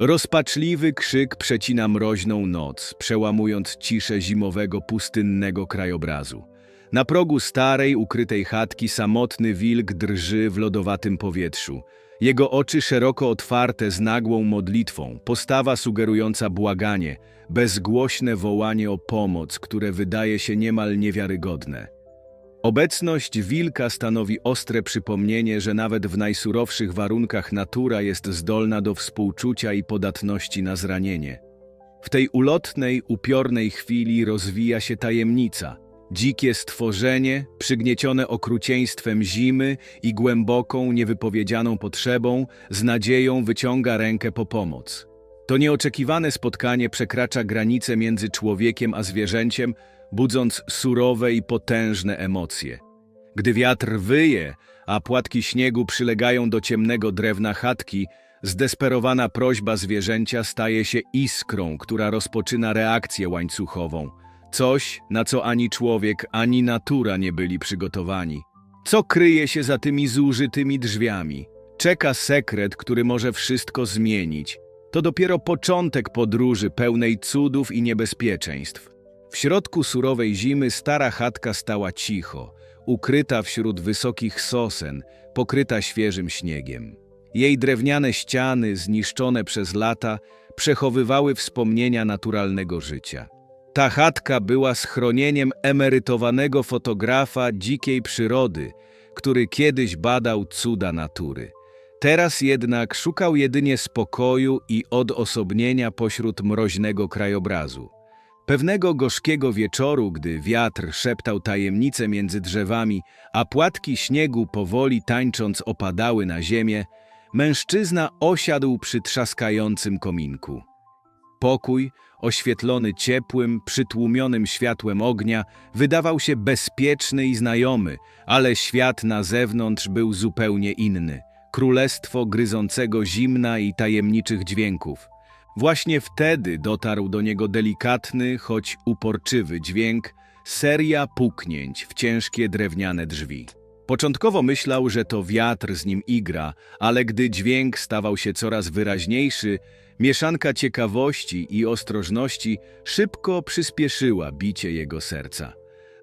Rozpaczliwy krzyk przecina mroźną noc, przełamując ciszę zimowego, pustynnego krajobrazu. Na progu starej, ukrytej chatki samotny wilk drży w lodowatym powietrzu. Jego oczy szeroko otwarte z nagłą modlitwą, postawa sugerująca błaganie, bezgłośne wołanie o pomoc, które wydaje się niemal niewiarygodne. Obecność wilka stanowi ostre przypomnienie, że nawet w najsurowszych warunkach natura jest zdolna do współczucia i podatności na zranienie. W tej ulotnej, upiornej chwili rozwija się tajemnica. Dzikie stworzenie, przygniecione okrucieństwem zimy i głęboką, niewypowiedzianą potrzebą, z nadzieją wyciąga rękę po pomoc. To nieoczekiwane spotkanie przekracza granicę między człowiekiem a zwierzęciem, budząc surowe i potężne emocje. Gdy wiatr wyje, a płatki śniegu przylegają do ciemnego drewna chatki, zdesperowana prośba zwierzęcia staje się iskrą, która rozpoczyna reakcję łańcuchową. Coś, na co ani człowiek, ani natura nie byli przygotowani. Co kryje się za tymi zużytymi drzwiami? Czeka sekret, który może wszystko zmienić. To dopiero początek podróży pełnej cudów i niebezpieczeństw. W środku surowej zimy stara chatka stała cicho, ukryta wśród wysokich sosen, pokryta świeżym śniegiem. Jej drewniane ściany, zniszczone przez lata, przechowywały wspomnienia naturalnego życia. Ta chatka była schronieniem emerytowanego fotografa dzikiej przyrody, który kiedyś badał cuda natury. Teraz jednak szukał jedynie spokoju i odosobnienia pośród mroźnego krajobrazu. Pewnego gorzkiego wieczoru, gdy wiatr szeptał tajemnice między drzewami, a płatki śniegu powoli tańcząc opadały na ziemię, mężczyzna osiadł przy trzaskającym kominku. Pokój, oświetlony ciepłym, przytłumionym światłem ognia, wydawał się bezpieczny i znajomy, ale świat na zewnątrz był zupełnie inny. Królestwo gryzącego zimna i tajemniczych dźwięków. Właśnie wtedy dotarł do niego delikatny, choć uporczywy dźwięk, seria puknięć w ciężkie drewniane drzwi. Początkowo myślał, że to wiatr z nim igra, ale gdy dźwięk stawał się coraz wyraźniejszy, mieszanka ciekawości i ostrożności szybko przyspieszyła bicie jego serca.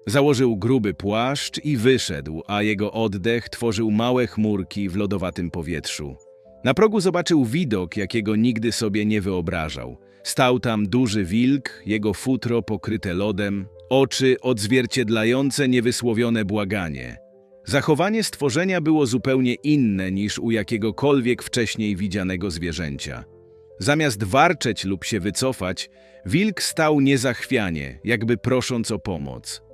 Założył gruby płaszcz i wyszedł, a jego oddech tworzył małe chmurki w lodowatym powietrzu. Na progu zobaczył widok, jakiego nigdy sobie nie wyobrażał. Stał tam duży wilk, jego futro pokryte lodem, oczy odzwierciedlające niewysłowione błaganie. Zachowanie stworzenia było zupełnie inne niż u jakiegokolwiek wcześniej widzianego zwierzęcia. Zamiast warczeć lub się wycofać, wilk stał niezachwianie, jakby prosząc o pomoc.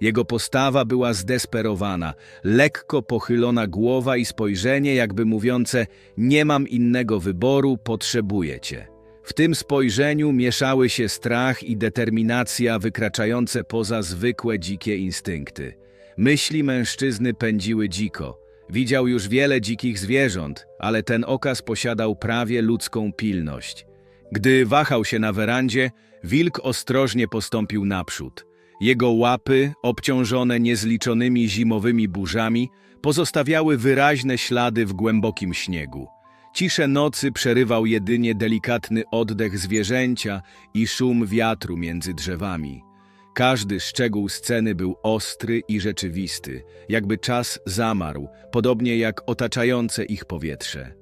Jego postawa była zdesperowana, lekko pochylona głowa i spojrzenie, jakby mówiące: Nie mam innego wyboru, potrzebuję cię. W tym spojrzeniu mieszały się strach i determinacja wykraczające poza zwykłe dzikie instynkty. Myśli mężczyzny pędziły dziko. Widział już wiele dzikich zwierząt, ale ten okaz posiadał prawie ludzką pilność. Gdy wahał się na werandzie, wilk ostrożnie postąpił naprzód. Jego łapy, obciążone niezliczonymi zimowymi burzami, pozostawiały wyraźne ślady w głębokim śniegu. Ciszę nocy przerywał jedynie delikatny oddech zwierzęcia i szum wiatru między drzewami. Każdy szczegół sceny był ostry i rzeczywisty, jakby czas zamarł, podobnie jak otaczające ich powietrze.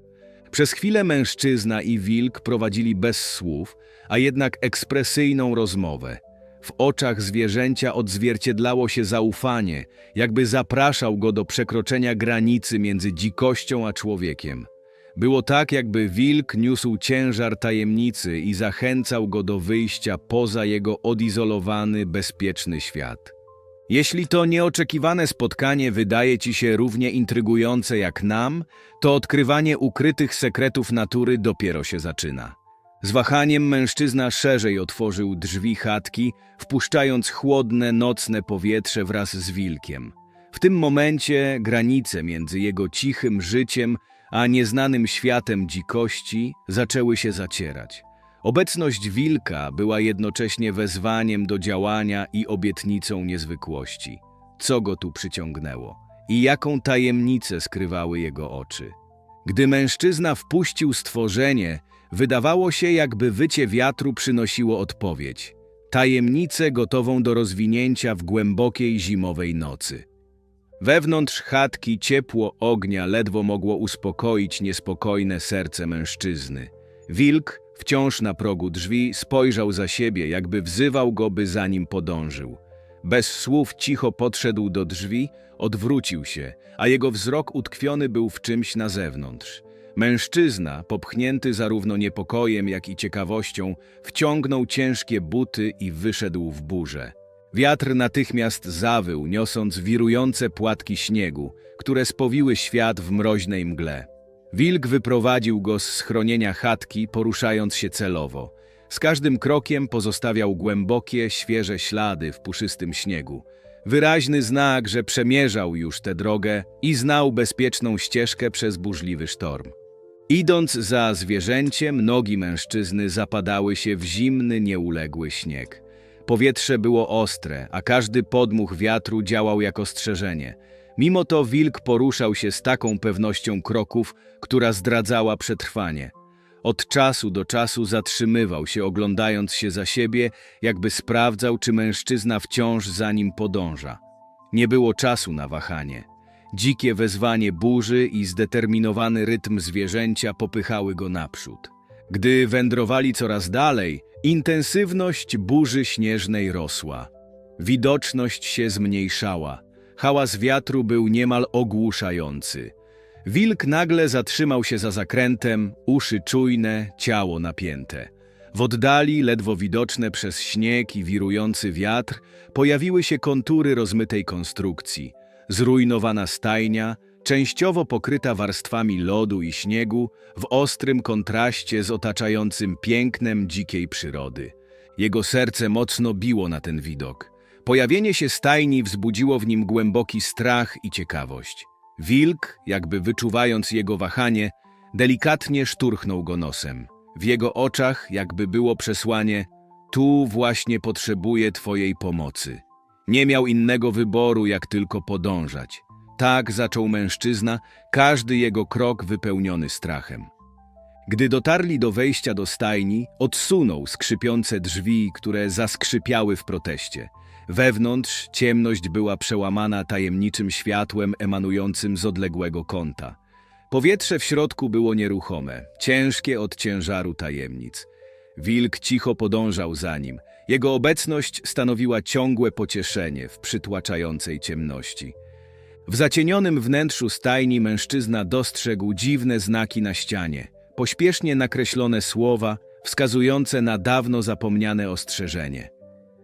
Przez chwilę mężczyzna i wilk prowadzili bez słów, a jednak ekspresyjną rozmowę. W oczach zwierzęcia odzwierciedlało się zaufanie, jakby zapraszał go do przekroczenia granicy między dzikością a człowiekiem. Było tak, jakby wilk niósł ciężar tajemnicy i zachęcał go do wyjścia poza jego odizolowany, bezpieczny świat. Jeśli to nieoczekiwane spotkanie wydaje ci się równie intrygujące jak nam, to odkrywanie ukrytych sekretów natury dopiero się zaczyna. Z wahaniem mężczyzna szerzej otworzył drzwi chatki, wpuszczając chłodne, nocne powietrze wraz z wilkiem. W tym momencie granice między jego cichym życiem a nieznanym światem dzikości zaczęły się zacierać. Obecność wilka była jednocześnie wezwaniem do działania i obietnicą niezwykłości. Co go tu przyciągnęło? I jaką tajemnicę skrywały jego oczy? Gdy mężczyzna wpuścił stworzenie, Wydawało się, jakby wycie wiatru przynosiło odpowiedź. Tajemnicę gotową do rozwinięcia w głębokiej zimowej nocy. Wewnątrz chatki ciepło ognia ledwo mogło uspokoić niespokojne serce mężczyzny. Wilk, wciąż na progu drzwi, spojrzał za siebie, jakby wzywał go, by za nim podążył. Bez słów cicho podszedł do drzwi, odwrócił się, a jego wzrok utkwiony był w czymś na zewnątrz. Mężczyzna, popchnięty zarówno niepokojem, jak i ciekawością, wciągnął ciężkie buty i wyszedł w burzę. Wiatr natychmiast zawył, niosąc wirujące płatki śniegu, które spowiły świat w mroźnej mgle. Wilk wyprowadził go z schronienia chatki, poruszając się celowo. Z każdym krokiem pozostawiał głębokie, świeże ślady w puszystym śniegu. Wyraźny znak, że przemierzał już tę drogę i znał bezpieczną ścieżkę przez burzliwy sztorm. Idąc za zwierzęciem, nogi mężczyzny zapadały się w zimny, nieuległy śnieg. Powietrze było ostre, a każdy podmuch wiatru działał jak ostrzeżenie. Mimo to wilk poruszał się z taką pewnością kroków, która zdradzała przetrwanie. Od czasu do czasu zatrzymywał się, oglądając się za siebie, jakby sprawdzał, czy mężczyzna wciąż za nim podąża. Nie było czasu na wahanie. Dzikie wezwanie burzy i zdeterminowany rytm zwierzęcia popychały go naprzód. Gdy wędrowali coraz dalej, intensywność burzy śnieżnej rosła. Widoczność się zmniejszała. Hałas wiatru był niemal ogłuszający. Wilk nagle zatrzymał się za zakrętem, uszy czujne, ciało napięte. W oddali, ledwo widoczne przez śnieg i wirujący wiatr, pojawiły się kontury rozmytej konstrukcji. Zrujnowana stajnia, częściowo pokryta warstwami lodu i śniegu, w ostrym kontraście z otaczającym pięknem dzikiej przyrody. Jego serce mocno biło na ten widok. Pojawienie się stajni wzbudziło w nim głęboki strach i ciekawość. Wilk, jakby wyczuwając jego wahanie, delikatnie szturchnął go nosem. W jego oczach jakby było przesłanie tu właśnie potrzebuję twojej pomocy. Nie miał innego wyboru, jak tylko podążać. Tak zaczął mężczyzna, każdy jego krok wypełniony strachem. Gdy dotarli do wejścia do stajni, odsunął skrzypiące drzwi, które zaskrzypiały w proteście. Wewnątrz ciemność była przełamana tajemniczym światłem emanującym z odległego kąta. Powietrze w środku było nieruchome, ciężkie od ciężaru tajemnic. Wilk cicho podążał za nim. Jego obecność stanowiła ciągłe pocieszenie w przytłaczającej ciemności. W zacienionym wnętrzu stajni mężczyzna dostrzegł dziwne znaki na ścianie, pośpiesznie nakreślone słowa wskazujące na dawno zapomniane ostrzeżenie.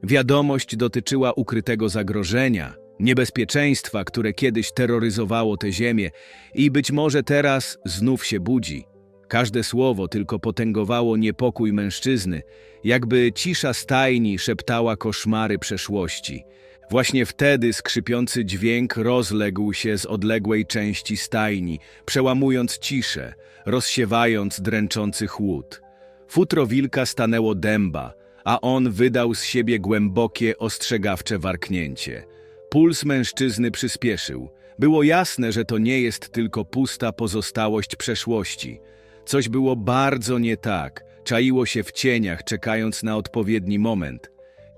Wiadomość dotyczyła ukrytego zagrożenia, niebezpieczeństwa, które kiedyś terroryzowało tę ziemię i być może teraz znów się budzi. Każde słowo tylko potęgowało niepokój mężczyzny, jakby cisza stajni szeptała koszmary przeszłości. Właśnie wtedy skrzypiący dźwięk rozległ się z odległej części stajni, przełamując ciszę, rozsiewając dręczący chłód. Futro wilka stanęło dęba, a on wydał z siebie głębokie, ostrzegawcze warknięcie. Puls mężczyzny przyspieszył. Było jasne, że to nie jest tylko pusta pozostałość przeszłości. Coś było bardzo nie tak, czaiło się w cieniach, czekając na odpowiedni moment.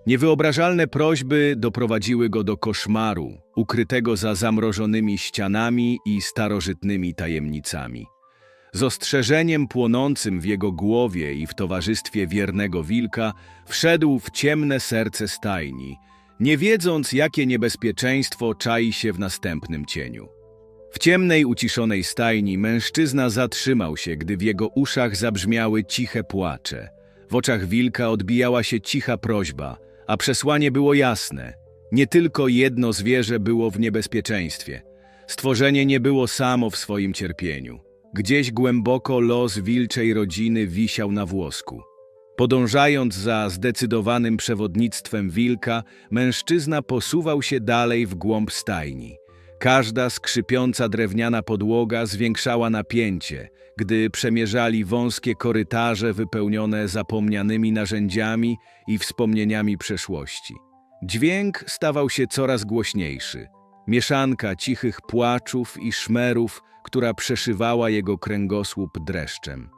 Niewyobrażalne prośby doprowadziły go do koszmaru, ukrytego za zamrożonymi ścianami i starożytnymi tajemnicami. Z ostrzeżeniem płonącym w jego głowie i w towarzystwie wiernego wilka wszedł w ciemne serce stajni, nie wiedząc, jakie niebezpieczeństwo czai się w następnym cieniu. W ciemnej, uciszonej stajni mężczyzna zatrzymał się, gdy w jego uszach zabrzmiały ciche płacze. W oczach wilka odbijała się cicha prośba, a przesłanie było jasne. Nie tylko jedno zwierzę było w niebezpieczeństwie. Stworzenie nie było samo w swoim cierpieniu. Gdzieś głęboko los wilczej rodziny wisiał na włosku. Podążając za zdecydowanym przewodnictwem wilka, mężczyzna posuwał się dalej w głąb stajni. Każda skrzypiąca drewniana podłoga zwiększała napięcie, gdy przemierzali wąskie korytarze wypełnione zapomnianymi narzędziami i wspomnieniami przeszłości. Dźwięk stawał się coraz głośniejszy. Mieszanka cichych płaczów i szmerów, która przeszywała jego kręgosłup dreszczem.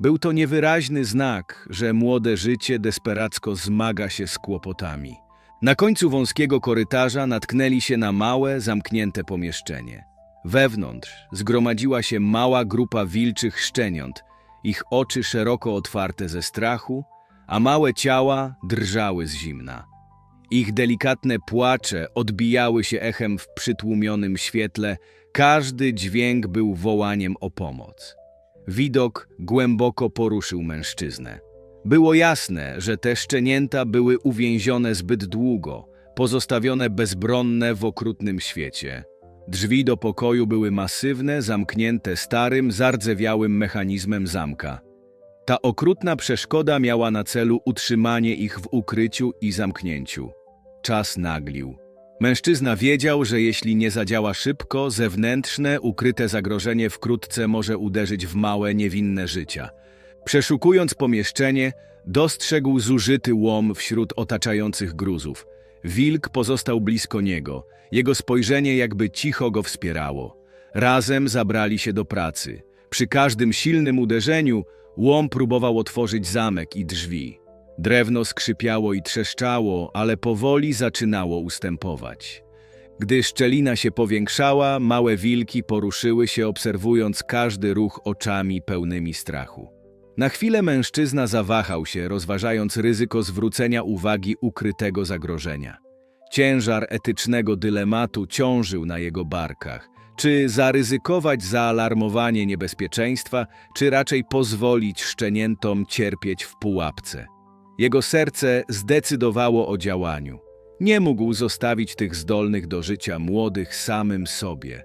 Był to niewyraźny znak, że młode życie desperacko zmaga się z kłopotami. Na końcu wąskiego korytarza natknęli się na małe, zamknięte pomieszczenie. Wewnątrz zgromadziła się mała grupa wilczych szczeniąt, ich oczy szeroko otwarte ze strachu, a małe ciała drżały z zimna. Ich delikatne płacze odbijały się echem w przytłumionym świetle, każdy dźwięk był wołaniem o pomoc. Widok głęboko poruszył mężczyznę. Było jasne, że te szczenięta były uwięzione zbyt długo, pozostawione bezbronne w okrutnym świecie. Drzwi do pokoju były masywne, zamknięte starym, zardzewiałym mechanizmem zamka. Ta okrutna przeszkoda miała na celu utrzymanie ich w ukryciu i zamknięciu. Czas naglił. Mężczyzna wiedział, że jeśli nie zadziała szybko, zewnętrzne, ukryte zagrożenie wkrótce może uderzyć w małe, niewinne życia. Przeszukując pomieszczenie, dostrzegł zużyty łom wśród otaczających gruzów. Wilk pozostał blisko niego. Jego spojrzenie jakby cicho go wspierało. Razem zabrali się do pracy. Przy każdym silnym uderzeniu łom próbował otworzyć zamek i drzwi. Drewno skrzypiało i trzeszczało, ale powoli zaczynało ustępować. Gdy szczelina się powiększała, małe wilki poruszyły się, obserwując każdy ruch oczami pełnymi strachu. Na chwilę mężczyzna zawahał się, rozważając ryzyko zwrócenia uwagi ukrytego zagrożenia. Ciężar etycznego dylematu ciążył na jego barkach. Czy zaryzykować zaalarmowanie niebezpieczeństwa, czy raczej pozwolić szczeniętom cierpieć w pułapce? Jego serce zdecydowało o działaniu. Nie mógł zostawić tych zdolnych do życia młodych samym sobie.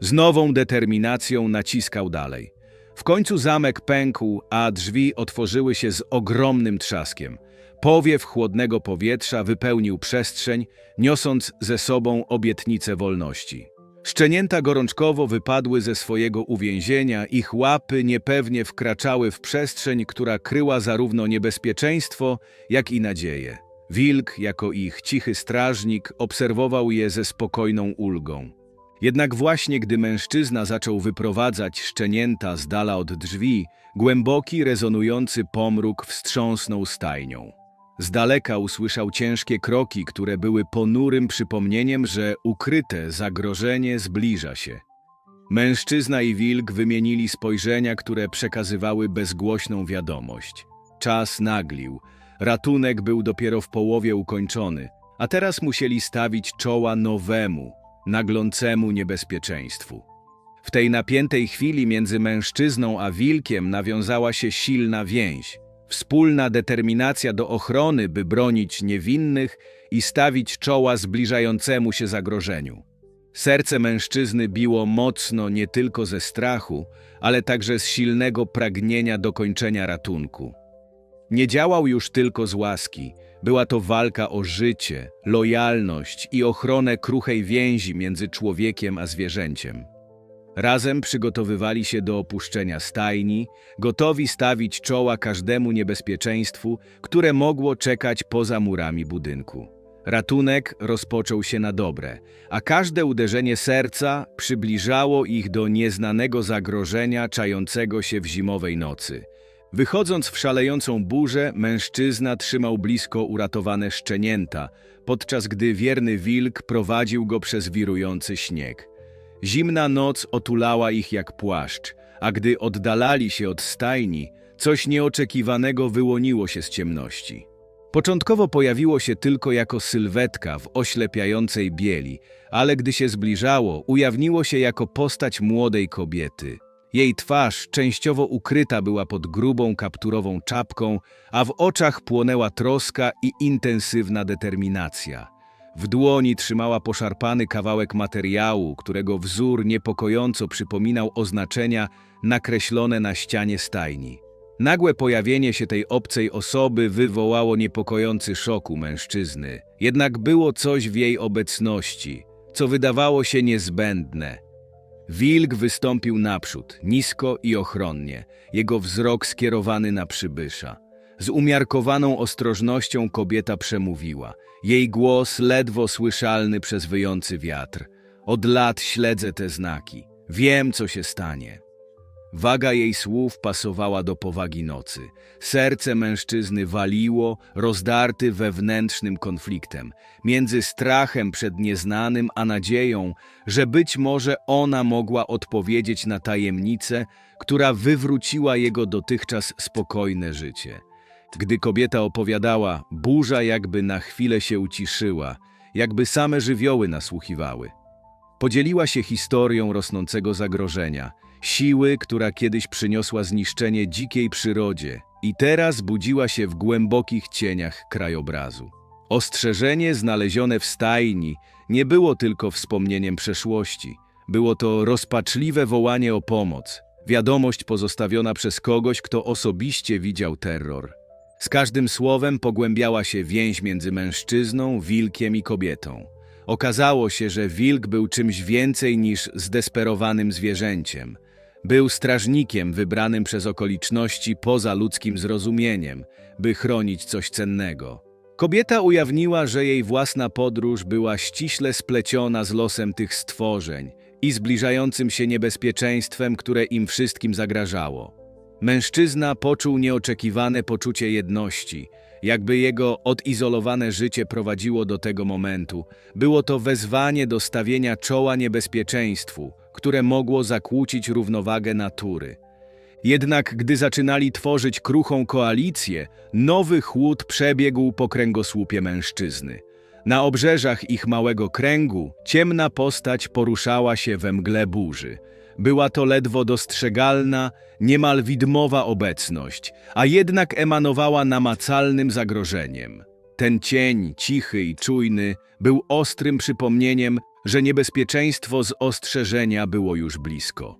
Z nową determinacją naciskał dalej. W końcu zamek pękł, a drzwi otworzyły się z ogromnym trzaskiem. Powiew chłodnego powietrza wypełnił przestrzeń, niosąc ze sobą obietnicę wolności. Szczenięta gorączkowo wypadły ze swojego uwięzienia, ich łapy niepewnie wkraczały w przestrzeń, która kryła zarówno niebezpieczeństwo, jak i nadzieję. Wilk, jako ich cichy strażnik, obserwował je ze spokojną ulgą. Jednak właśnie gdy mężczyzna zaczął wyprowadzać szczenięta z dala od drzwi, głęboki, rezonujący pomruk wstrząsnął stajnią. Z daleka usłyszał ciężkie kroki, które były ponurym przypomnieniem, że ukryte zagrożenie zbliża się. Mężczyzna i wilk wymienili spojrzenia, które przekazywały bezgłośną wiadomość. Czas naglił. Ratunek był dopiero w połowie ukończony, a teraz musieli stawić czoła nowemu, naglącemu niebezpieczeństwu. W tej napiętej chwili między mężczyzną a wilkiem nawiązała się silna więź. Wspólna determinacja do ochrony, by bronić niewinnych i stawić czoła zbliżającemu się zagrożeniu. Serce mężczyzny biło mocno nie tylko ze strachu, ale także z silnego pragnienia dokończenia ratunku. Nie działał już tylko z łaski, była to walka o życie, lojalność i ochronę kruchej więzi między człowiekiem a zwierzęciem. Razem przygotowywali się do opuszczenia stajni, gotowi stawić czoła każdemu niebezpieczeństwu, które mogło czekać poza murami budynku. Ratunek rozpoczął się na dobre, a każde uderzenie serca przybliżało ich do nieznanego zagrożenia czającego się w zimowej nocy. Wychodząc w szalejącą burzę, mężczyzna trzymał blisko uratowane szczenięta, podczas gdy wierny wilk prowadził go przez wirujący śnieg. Zimna noc otulała ich jak płaszcz, a gdy oddalali się od stajni, coś nieoczekiwanego wyłoniło się z ciemności. Początkowo pojawiło się tylko jako sylwetka w oślepiającej bieli, ale gdy się zbliżało, ujawniło się jako postać młodej kobiety. Jej twarz częściowo ukryta była pod grubą kapturową czapką, a w oczach płonęła troska i intensywna determinacja. W dłoni trzymała poszarpany kawałek materiału, którego wzór niepokojąco przypominał oznaczenia nakreślone na ścianie stajni. Nagłe pojawienie się tej obcej osoby wywołało niepokojący szok u mężczyzny. Jednak było coś w jej obecności, co wydawało się niezbędne. Wilk wystąpił naprzód, nisko i ochronnie, jego wzrok skierowany na przybysza. Z umiarkowaną ostrożnością kobieta przemówiła. Jej głos ledwo słyszalny przez wyjący wiatr. Od lat śledzę te znaki. Wiem, co się stanie. Waga jej słów pasowała do powagi nocy. Serce mężczyzny waliło, rozdarty wewnętrznym konfliktem, między strachem przed nieznanym, a nadzieją, że być może ona mogła odpowiedzieć na tajemnicę, która wywróciła jego dotychczas spokojne życie. Gdy kobieta opowiadała, burza jakby na chwilę się uciszyła, jakby same żywioły nasłuchiwały. Podzieliła się historią rosnącego zagrożenia, siły, która kiedyś przyniosła zniszczenie dzikiej przyrodzie i teraz budziła się w głębokich cieniach krajobrazu. Ostrzeżenie znalezione w stajni nie było tylko wspomnieniem przeszłości, było to rozpaczliwe wołanie o pomoc, wiadomość pozostawiona przez kogoś, kto osobiście widział terror. Z każdym słowem pogłębiała się więź między mężczyzną, wilkiem i kobietą. Okazało się, że wilk był czymś więcej niż zdesperowanym zwierzęciem. Był strażnikiem wybranym przez okoliczności poza ludzkim zrozumieniem, by chronić coś cennego. Kobieta ujawniła, że jej własna podróż była ściśle spleciona z losem tych stworzeń i zbliżającym się niebezpieczeństwem, które im wszystkim zagrażało. Mężczyzna poczuł nieoczekiwane poczucie jedności, jakby jego odizolowane życie prowadziło do tego momentu. Było to wezwanie do stawienia czoła niebezpieczeństwu, które mogło zakłócić równowagę natury. Jednak gdy zaczynali tworzyć kruchą koalicję, nowy chłód przebiegł po kręgosłupie mężczyzny. Na obrzeżach ich małego kręgu ciemna postać poruszała się we mgle burzy. Była to ledwo dostrzegalna, niemal widmowa obecność, a jednak emanowała namacalnym zagrożeniem. Ten cień, cichy i czujny, był ostrym przypomnieniem, że niebezpieczeństwo z ostrzeżenia było już blisko.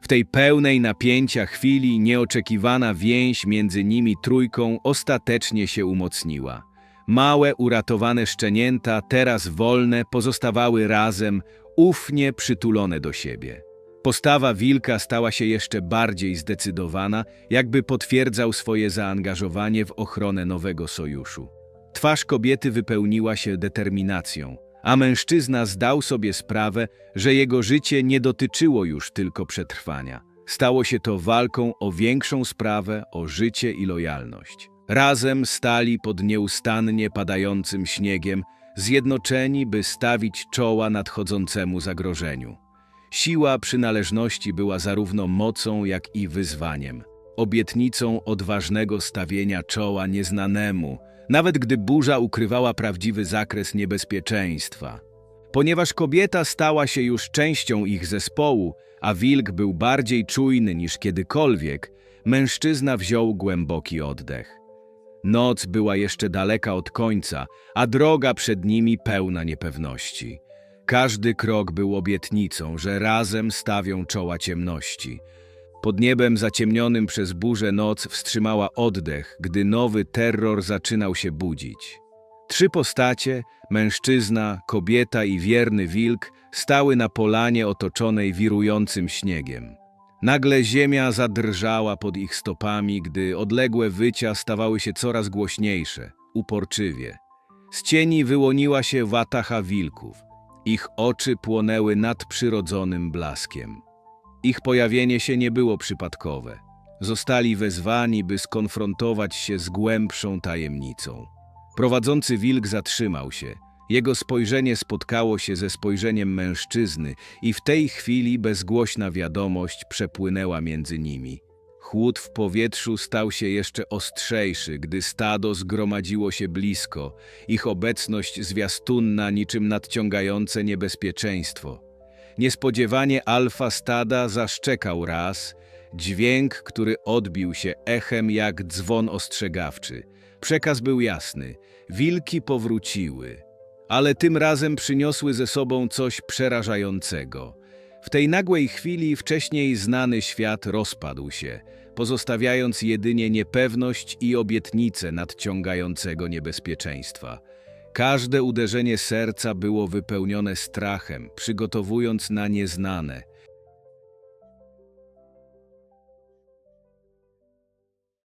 W tej pełnej napięcia chwili nieoczekiwana więź między nimi trójką ostatecznie się umocniła. Małe, uratowane szczenięta, teraz wolne, pozostawały razem, ufnie przytulone do siebie. Postawa wilka stała się jeszcze bardziej zdecydowana, jakby potwierdzał swoje zaangażowanie w ochronę nowego sojuszu. Twarz kobiety wypełniła się determinacją, a mężczyzna zdał sobie sprawę, że jego życie nie dotyczyło już tylko przetrwania. Stało się to walką o większą sprawę, o życie i lojalność. Razem stali pod nieustannie padającym śniegiem, zjednoczeni, by stawić czoła nadchodzącemu zagrożeniu. Siła przynależności była zarówno mocą, jak i wyzwaniem, obietnicą odważnego stawienia czoła nieznanemu, nawet gdy burza ukrywała prawdziwy zakres niebezpieczeństwa. Ponieważ kobieta stała się już częścią ich zespołu, a wilk był bardziej czujny niż kiedykolwiek, mężczyzna wziął głęboki oddech. Noc była jeszcze daleka od końca, a droga przed nimi pełna niepewności. Każdy krok był obietnicą, że razem stawią czoła ciemności. Pod niebem zaciemnionym przez burzę noc wstrzymała oddech, gdy nowy terror zaczynał się budzić. Trzy postacie, mężczyzna, kobieta i wierny wilk, stały na polanie otoczonej wirującym śniegiem. Nagle ziemia zadrżała pod ich stopami, gdy odległe wycia stawały się coraz głośniejsze, uporczywie. Z cieni wyłoniła się watacha wilków. Ich oczy płonęły nadprzyrodzonym blaskiem. Ich pojawienie się nie było przypadkowe. Zostali wezwani, by skonfrontować się z głębszą tajemnicą. Prowadzący wilk zatrzymał się. Jego spojrzenie spotkało się ze spojrzeniem mężczyzny i w tej chwili bezgłośna wiadomość przepłynęła między nimi. Chłód w powietrzu stał się jeszcze ostrzejszy, gdy stado zgromadziło się blisko, ich obecność zwiastunna niczym nadciągające niebezpieczeństwo. Niespodziewanie alfa stada zaszczekał raz, dźwięk, który odbił się echem jak dzwon ostrzegawczy. Przekaz był jasny, wilki powróciły, ale tym razem przyniosły ze sobą coś przerażającego – w tej nagłej chwili wcześniej znany świat rozpadł się, pozostawiając jedynie niepewność i obietnicę nadciągającego niebezpieczeństwa. Każde uderzenie serca było wypełnione strachem, przygotowując na nieznane –